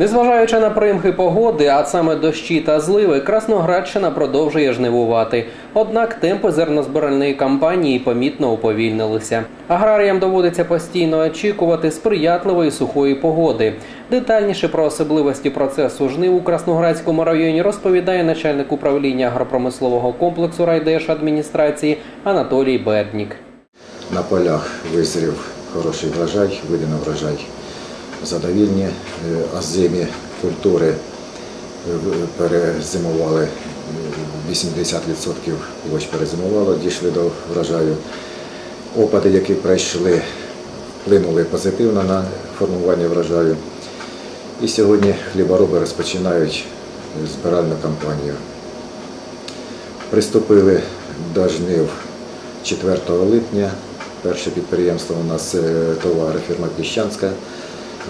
Незважаючи на примхи погоди, а саме дощі та зливи, Красноградщина продовжує жнивувати. Однак темпи зернозбиральної кампанії помітно уповільнилися. Аграріям доводиться постійно очікувати сприятливої сухої погоди. Детальніше про особливості процесу жнив у Красноградському районі розповідає начальник управління агропромислового комплексу райдержадміністрації Анатолій Берднік. На полях визрів хороший врожай, видано врожай задовільні, Е, озимі культури е, перезимували, е, 80% площ перезимувало, дійшли до врожаю. Опади, які пройшли, вплинули позитивно на формування врожаю. І сьогодні хлібороби розпочинають збиральну кампанію. Приступили до жнив 4 липня. Перше підприємство у нас е, товари фірма Піщанська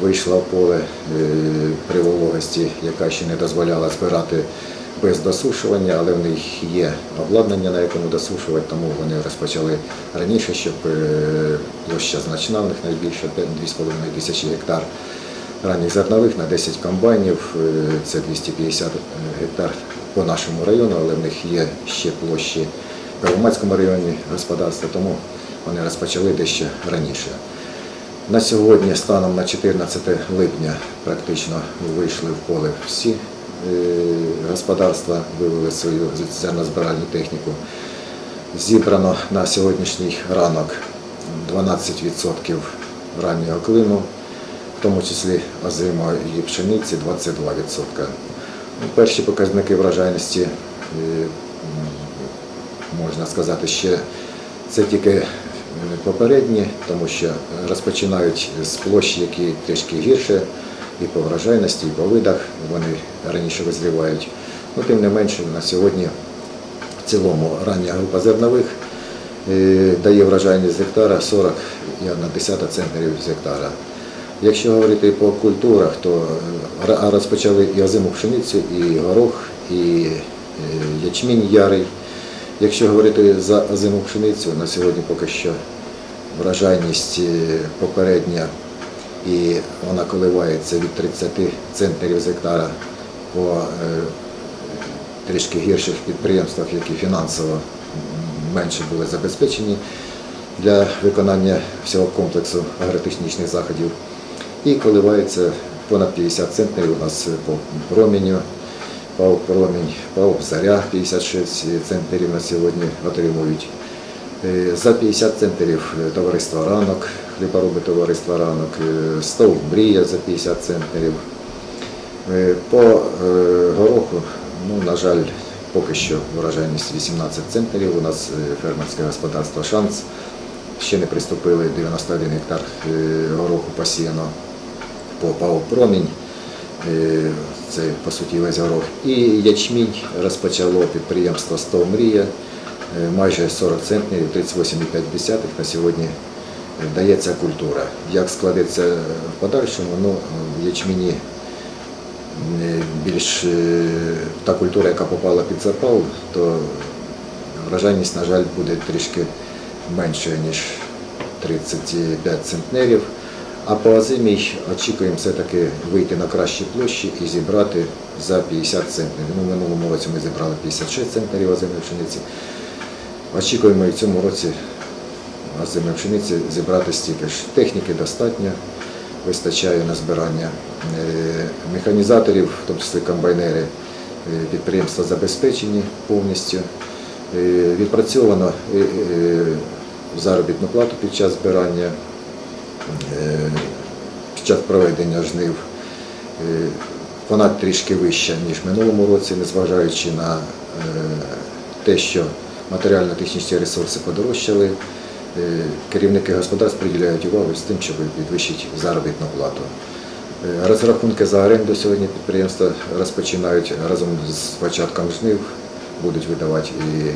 вийшла в поле е, при вологості, яка ще не дозволяла збирати без досушування, але в них є обладнання, на якому досушувати, тому вони розпочали раніше, щоб е, площа значна, в них найбільше 2,5 тисячі гектар ранніх зернових на 10 комбайнів, е, це 250 гектар по нашому району, але в них є ще площі в Первомайському районі господарства, тому вони розпочали дещо раніше. На сьогодні, станом на 14 липня, практично вийшли в поле всі е, господарства, вивели свою зернозбиральну техніку. Зібрано на сьогоднішній ранок 12% раннього клину, в тому числі озимої пшениці 22%. Ну, Перші показники врожайності, е, можна сказати, ще це тільки попередні, тому що розпочинають з площі, які трішки гірше, і по врожайності, і по видах вони раніше визрівають. Ну, тим не менше, на сьогодні в цілому рання група зернових е, дає врожайність з гектара 40 і 1,1 центнерів з гектара. Якщо говорити по культурах, то е, розпочали і озиму пшеницю, і горох, і е, ячмінь ярий. Якщо говорити за озиму пшеницю, на сьогодні поки що врожайність е, попередня і вона коливається від 30 центнерів з гектара по е, трішки гірших підприємствах, які фінансово менше були забезпечені для виконання всього комплексу агротехнічних заходів. І коливається понад 50 центнерів у нас по промінню, ПАО «Промінь», ПАО «Заря» 56 центнерів на сьогодні отримують. Е, За 50 центнерів е, товариство ранок, хлібороби товариства ранок, е, стов мрія за 50 центнерів. Е, По е, гороху, ну, на жаль, поки що врожайність 18 центнерів. У нас е, фермерське господарство Шанс. Ще не приступили 91 гектар е, гороху посіяно по ПАО Промінь. Це по суті весь горох. І ячмінь розпочало підприємство 100 мрія. Е, Майже 40 центнерів, 38,5 на сьогодні дається культура. Як складеться в подальшому, ну, ячміні е, більш е, та культура, яка попала під запал, то врожайність, на жаль, буде трішки менше, ніж 35 центнерів. А по озимій очікуємо все-таки вийти на кращі площі і зібрати за 50 центнерів. Ну, минулому році ми зібрали 56 центнерів озимої пшениці. Очікуємо і в цьому році озимої пшениці зібрати стільки ж. Техніки достатньо, вистачає на збирання Е, механізаторів, в тому числі комбайнери, е, підприємства забезпечені повністю. Е, Відпрацьовано заробітну плату під час збирання, під час проведення жнив. Е, Вона трішки вища, ніж в минулому році, незважаючи на е, те, що матеріально-технічні ресурси подорожчали. Е, Керівники господарств приділяють увагу з тим, щоб підвищити заробітну плату. Е, Розрахунки за оренду сьогодні підприємства розпочинають разом з початком жнив, будуть видавати і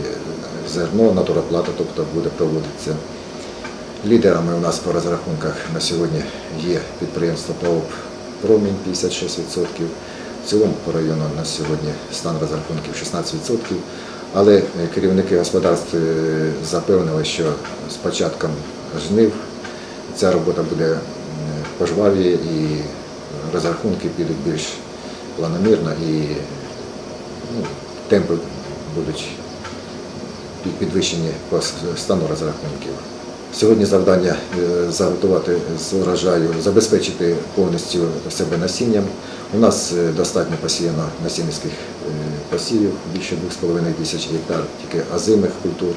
зерно, натуроплата, тобто буде проводитися. Лідерами у нас по розрахунках на сьогодні є підприємство ПАОП Промінь 56%. В цілому по району на сьогодні стан розрахунків 16%. Але е, керівники господарств е, запевнили, що з початком жнив ця робота буде м, пожвавіє і розрахунки підуть більш планомірно і ну, темпи будуть підвищені по стану розрахунків. Сьогодні завдання е, заготувати з урожаю, забезпечити повністю себе насінням. У нас е, достатньо посіяно насінницьких е, посівів, більше 2,5 тисяч гектар, тільки озимих культур,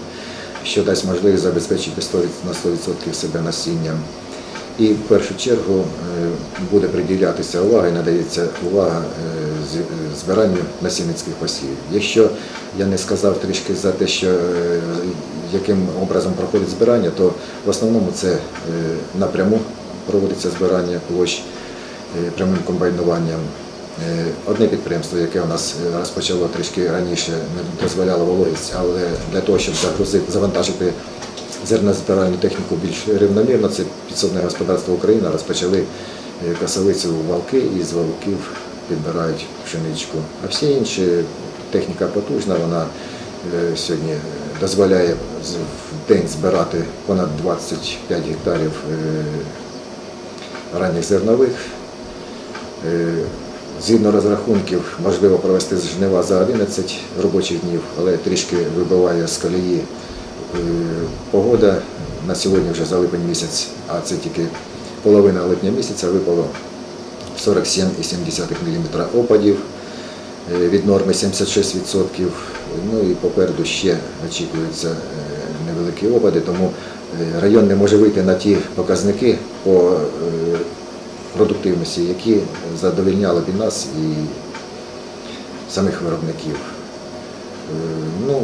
що дасть можливість забезпечити 100 на 100% себе насінням. І в першу чергу буде приділятися увага і надається увага збиранню насінницьких посівів. Якщо я не сказав трішки за те, що яким образом проходить збирання, то в основному це е, напряму проводиться збирання площ е, прямим комбайнуванням. Е, Одне підприємство, яке у нас розпочало трішки раніше, не дозволяло вологість, але для того, щоб загрузити, завантажити зернозбиральну техніку більш рівномірно, це підсобне господарство Україна розпочали косовицю у валки і з валків підбирають пшеничку. А всі інші техніка потужна, вона сьогодні дозволяє в день збирати понад 25 гектарів е, ранніх зернових. Е, Згідно розрахунків, можливо провести жнива за 11 робочих днів, але трішки вибиває з колії е, погода. На сьогодні вже за липень місяць, а це тільки половина липня місяця випало 47,7 мм опадів е, від норми 76%. Ну і попереду ще очікуються е, невеликі опади, тому е, район не може вийти на ті показники по е, продуктивності, які задовільняли б і нас і самих виробників. Ну,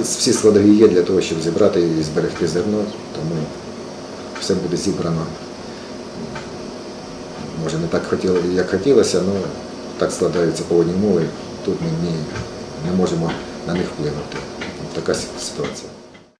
всі складові є для того, щоб зібрати і зберегти зерно, тому все буде зібрано. Може, не так хотіло, як хотілося, але так складаються погодні умови. Тут ми ні, не можемо на них вплинути. Така ситуація.